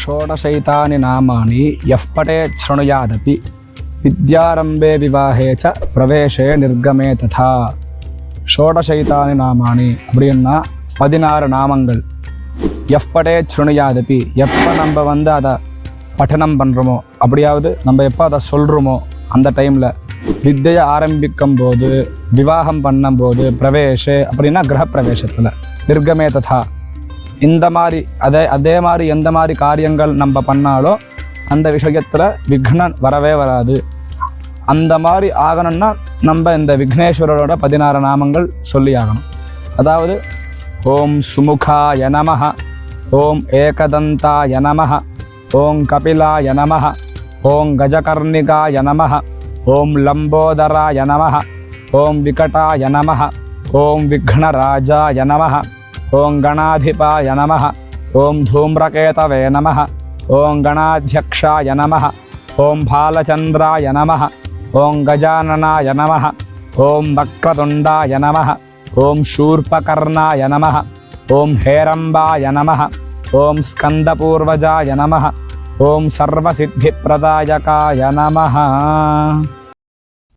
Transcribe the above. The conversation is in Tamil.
षोडशैतानि नामानि यः पटे शृणुयादपि विद्यारम्भे विवाहे च பிரவேசே நிர்கமே ததா ஷோடசைதானி நாமானி அப்படின்னா பதினாறு நாமங்கள் எஃப்படே சுணுயாதபி எப்போ நம்ம வந்து அதை பட்டனம் பண்ணுறோமோ அப்படியாவது நம்ம எப்போ அதை சொல்கிறோமோ அந்த டைமில் வித்தையை ஆரம்பிக்கும் போது விவாகம் பண்ணும்போது பிரவேஷே அப்படின்னா கிரகப்பிரவேசத்தில் நிர்கமே ததா. இந்த மாதிரி அதே அதே மாதிரி எந்த மாதிரி காரியங்கள் நம்ம பண்ணாலோ அந்த விஷயத்தில் விக்னன் வரவே வராது. அந்த மாதிரி ஆகணும்னா நம்ம இந்த விக்னேஸ்வரரோட பதினாறு நாமங்கள் சொல்லி ஆகணும். அதாவது ஓம் சுமுகாய நமஹ ஓம் ஏகதந்தாய நமஹ ஓம் கபிலாய நமஹ ஓம் கஜகர்ணிகாய நமஹ ஓம் லம்போதராய நமஹ ஓம் விகடா நமஹ ஓம் விக்னராஜாய நமஹ. ఓం గణాధిపాయ నమ. ఓం ధూమ్రకేతవే నమ. ఓం గణాధ్యక్షాయ నమ. ఓం బాలచంద్రాయ నమ. ఓం గజాననాయ నమ. ఓం వక్రతుండాయ నమ. ఓం శూర్పకర్ణాయ నమ. ఓం హేరంబాయ నమ. ఓం స్కందపూర్వజాయ నమ. ఓం సర్వసిద్ధిప్రదాయకాయ నమ.